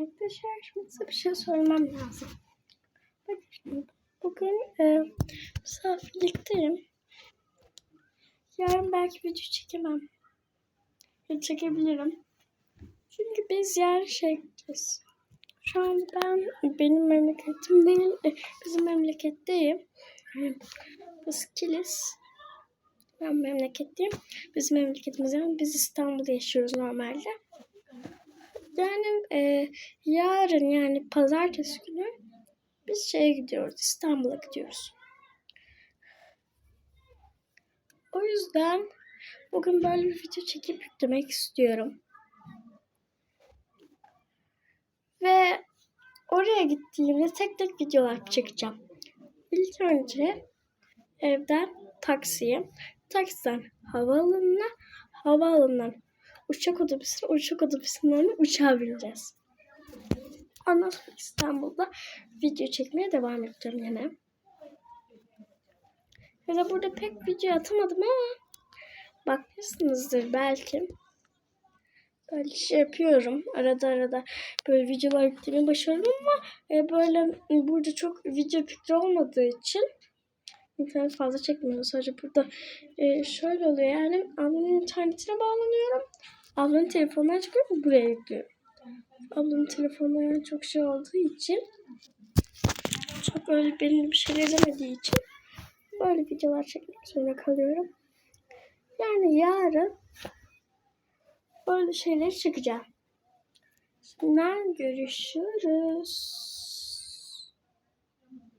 Arkadaşlar şimdi bir şey söylemem lazım. Bugün e, misafirlikteyim. Yarın belki video çekemem. Ya çekebilirim. Çünkü biz yarın şey. Şu an ben benim memleketim değil, e, bizim memleketteyim. Biz Kilis. Ben memleketteyim. Bizim memleketimiz yani biz İstanbul'da yaşıyoruz normalde. Yani e, yarın yani pazartesi günü biz şeye gidiyoruz. İstanbul'a gidiyoruz. O yüzden bugün böyle bir video çekip yüklemek istiyorum. Ve oraya gittiğimde tek tek videolar çekeceğim. İlk önce evden taksiye, taksiden havaalanına, havaalanından uçak otobüsüne, uçak otobüsünden de uçağa bineceğiz. Ondan İstanbul'da video çekmeye devam edeceğim yine. Ya da burada pek video atamadım ama bakmışsınızdır belki. Böyle şey yapıyorum. Arada arada böyle videolar yüklemeyi başarıyorum ama e, böyle burada çok video fikri olmadığı için internet fazla çekmiyor. Sadece burada e, şöyle oluyor yani ablamın internetine bağlanıyorum. Ablanın telefonundan çıkıyorum buraya yüklüyorum. Ablamın telefonuna yani çok şey olduğu için çok öyle benim bir şey edemediği için böyle videolar çekmek zorunda kalıyorum. Yani yarın böyle şeyler çıkacağım. Şimdiden görüşürüz.